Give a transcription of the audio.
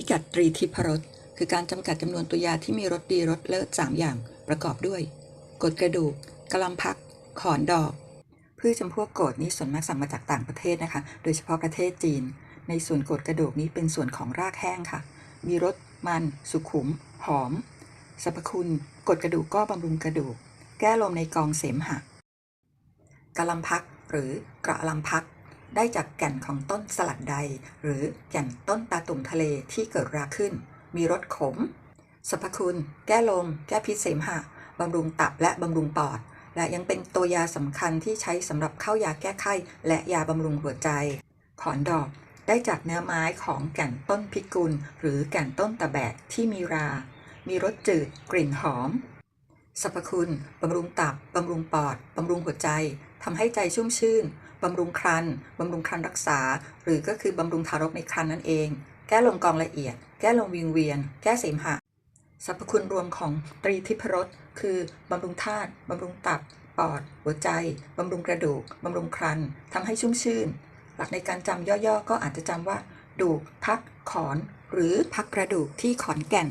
พิกัดตรีทิพรสคือการจำกัดจำนวนตัวยาที่มีรสดีรสเลิศ3อย่างประกอบด้วยกดกระดูกกระลำพัก ขอนดอกพืชจำพวกกดนี้ส่วนมากสั่งมาจากต่างประเทศนะคะ โดยเฉพาะประเทศจีน ในส่วนกดกระดูกนี้เป็นส่วนของรากแห้งค่ะ มีรสมัน สุขุม หอมสรรพคุณกดกระดูกก็บำรุงกระดูก แก้ลมในกองเสมหะกระลำพักหรือกระลำพัก ได้จากแก่นของต้นสลัดใด หรือแก่นต้นตาตุ่มทะเลที่เกิดราขึ้น มีรสขมสรรพคุณ แก้ลม แก้พิษเสมหะบำรุงตับและบำรุงปอด และยังเป็นตัวยาสำคัญที่ใช้สำหรับเข้ายาแก้ไข้และยาบำรุงหัวใจ ขอนดอกได้จากเนื้อไม้ของแก่นต้นพิกุล หรือแก่นต้นตะแบกที่มีรา มีรสจืด กลิ่นหอมสรรพคุณบำรุงตับ บำรุงปอด บำรุงหัวใจ ทำให้ใจชุ่มชื่น บำรุงครันบำรุงครันรักษา หรือก็คือบำรุงทารกในครรภ์นั่นเอง แก้ลมกองละเอียด แก้ลมวิงเวียน แก้เสมหะสรรพคุณรวมของตรีทิพรสคือบำรุงธาตุบำรุงตับ ปอด หัวใจ บำรุงกระดูก บำรุงครันทำให้ชุ่มชื่น หลักในการจำย่อๆ ก็อาจจะจำว่า ดูก พัก ขอน หรือพักกระดูกที่ขอนแก่น